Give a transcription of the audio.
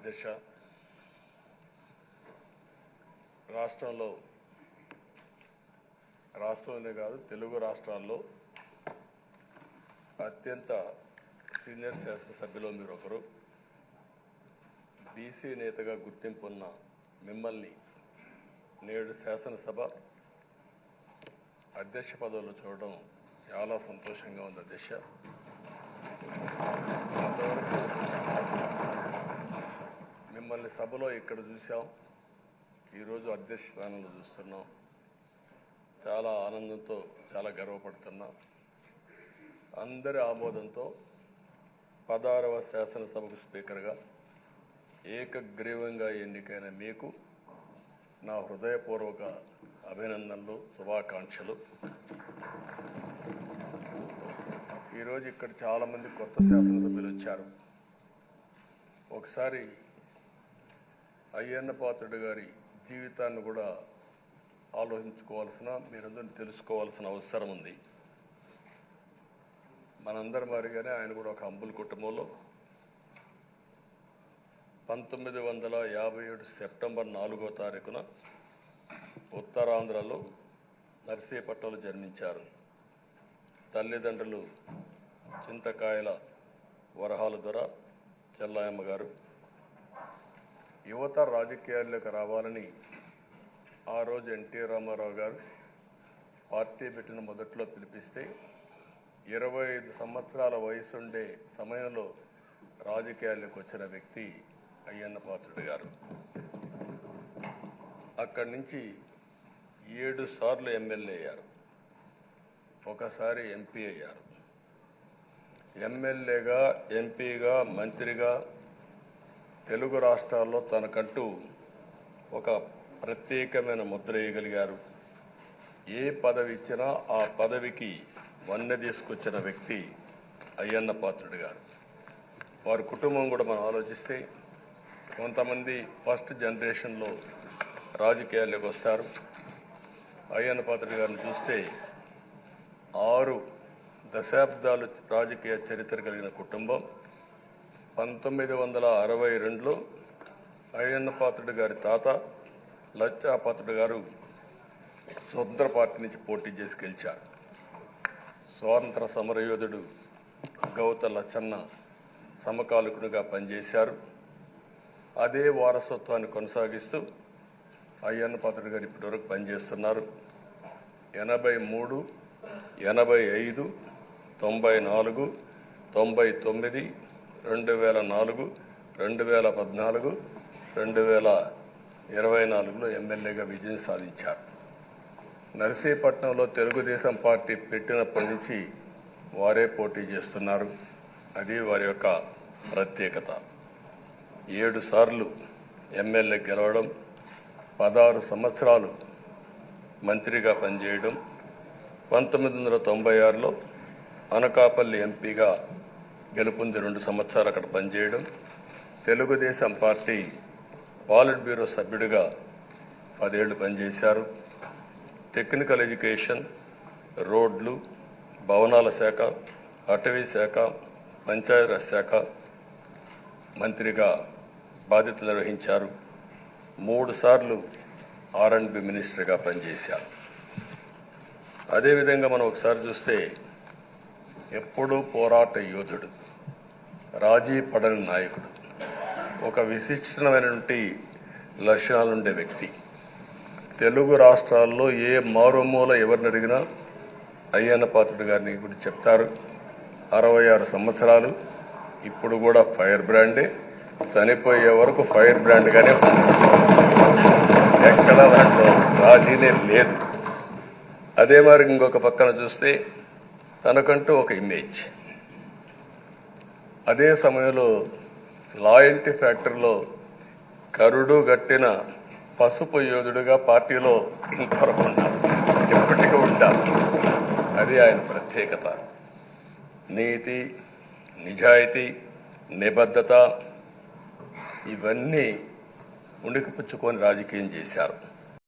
అధ్యక్ష రాష్ట్రంలో రాష్ట్రంలోనే కాదు తెలుగు రాష్ట్రాల్లో అత్యంత సీనియర్ శాసనసభ్యులు మీరు ఒకరు బీసీ నేతగా గుర్తింపు ఉన్న మిమ్మల్ని నేడు శాసనసభ అధ్యక్ష పదవిలో చూడడం చాలా సంతోషంగా ఉంది. అధ్యక్ష అంతవరకు మిమ్మల్ని సభలో ఇక్కడ చూసాం ఈరోజు అధ్యక్ష స్థానంలో చూస్తున్నాం. చాలా ఆనందంతో చాలా గర్వపడుతున్నాం. అందరి ఆమోదంతో పదహారవ శాసనసభకు స్పీకర్గా ఏకగ్రీవంగా ఎన్నికైన మీకు నా హృదయపూర్వక అభినందనలు శుభాకాంక్షలు. ఈరోజు ఇక్కడ చాలామంది కొత్త శాసనసభ్యులు వచ్చారు. ఒకసారి అయ్యన్న పాత్రుడు గారి జీవితాన్ని కూడా ఆలోచించుకోవాల్సిన మీరందరూ తెలుసుకోవాల్సిన అవసరం ఉంది. మనందరి మారిగానే ఆయన కూడా ఒక అంబుల్ కుటుంబంలో. పంతొమ్మిది వందల యాభై ఏడు సెప్టెంబర్ నాలుగో తారీఖున ఉత్తరాంధ్రలో నర్సీపట్నంలో జన్మించారు. తల్లిదండ్రులు చింతకాయల వరహాల దొర చెల్లాయమ్మ గారు యువత రాజకీయాల్లోకి రావాలని ఆ రోజు ఎన్టీ రామారావు గారు పార్టీ పెట్టిన మొదట్లో పిలిపిస్తే ఇరవై ఐదు సంవత్సరాల వయసుండే సమయంలో రాజకీయాల్లోకి వచ్చిన వ్యక్తి అయ్యన్న పాత్రుడు గారు. అక్కడి నుంచి ఏడు సార్లు ఎమ్మెల్యే అయ్యారు. ఒకసారి ఎంపీ అయ్యారు. ఎమ్మెల్యేగా ఎంపీగా మంత్రిగా తెలుగు రాష్ట్రాల్లో తనకంటూ ఒక ప్రత్యేకమైన ముద్ర వేయగలిగారు. ఏ పదవి ఇచ్చినా ఆ పదవికి వన్నె తీసుకొచ్చిన వ్యక్తి అయ్యన్న పాత్రుడు గారు. వారి కుటుంబం కూడా మనం ఆలోచిస్తే కొంతమంది ఫస్ట్ జనరేషన్లో రాజకీయాల్లోకి వస్తారు. అయ్యన్న పాత్రుడు గారిని చూస్తే ఆరు దశాబ్దాలు రాజకీయ చరిత్ర కలిగిన కుటుంబం పంతొమ్మిది వందల అరవై రెండులో అయ్యన్న పాత్రుడు గారి తాత లచ్చా పాత్రుడు గారు స్వతంత్ర పార్టీ నుంచి పోటీ చేసి గెలిచారు. స్వాతంత్ర సమరయోధుడు గౌత లచ్చన్న సమకాలికుడిగా పనిచేశారు. అదే వారసత్వాన్ని కొనసాగిస్తూ అయ్యన్న పాత్రుడు గారు ఇప్పటివరకు పనిచేస్తున్నారు. ఎనభై మూడు ఎనభై ఐదు తొంభై నాలుగు తొంభై తొమ్మిది రెండు వేల నాలుగు రెండు వేల పద్నాలుగు రెండు వేల ఇరవై నాలుగులో ఎమ్మెల్యేగా విజయం సాధించారు. నర్సీపట్నంలో తెలుగుదేశం పార్టీ పెట్టినప్పటి నుంచి వారే పోటీ చేస్తున్నారు. అది వారి యొక్క ప్రత్యేకత. ఏడు సార్లు ఎమ్మెల్యే గెలవడం పదహారు సంవత్సరాలు మంత్రిగా పనిచేయడం పంతొమ్మిది వందల తొంభై ఆరులో అనకాపల్లి ఎంపీగా గెలుపొంది రెండు సంవత్సరాలు అక్కడ పనిచేయడం. తెలుగుదేశం పార్టీ పాలిట్ బ్యూరో సభ్యుడిగా పదేళ్ళు పనిచేశారు. టెక్నికల్ ఎడ్యుకేషన్ రోడ్లు భవనాల శాఖ అటవీ శాఖ పంచాయతీరాజ్ శాఖ మంత్రిగా బాధ్యతలు నిర్వహించారు. మూడు సార్లు ఆర్ అండ్ బి మినిస్టర్గా పనిచేశారు. అదేవిధంగా మనం ఒకసారి చూస్తే ఎప్పుడూ పోరాట యోధుడు రాజీ పడని నాయకుడు ఒక విశిష్టమైనటువంటి లక్షణాలుండే వ్యక్తి. తెలుగు రాష్ట్రాల్లో ఏ మారుమూల ఎవరిని అడిగినా అయ్యన్న పాత్రుడు గారిని గురించి చెప్తారు. అరవై ఆరు సంవత్సరాలు ఇప్పుడు కూడా ఫైర్ బ్రాండే చనిపోయే వరకు ఫైర్ బ్రాండ్గానే ఎక్కడ దాంట్లో రాజీనే లేదు. అదే మరి ఇంకొక పక్కన చూస్తే తనకంటూ ఒక ఇమేజ్ అదే సమయంలో లాయల్టీ ఫ్యాక్టరీలో కరుడు గట్టిన పసుపు యోధుడుగా పార్టీలో ఇంతవరకు ఎప్పటికీ ఉంటారు అది ఆయన ప్రత్యేకత. నీతి నిజాయితీ నిబద్ధత ఇవన్నీ ఉణికిపుచ్చుకొని రాజకీయం చేశారు.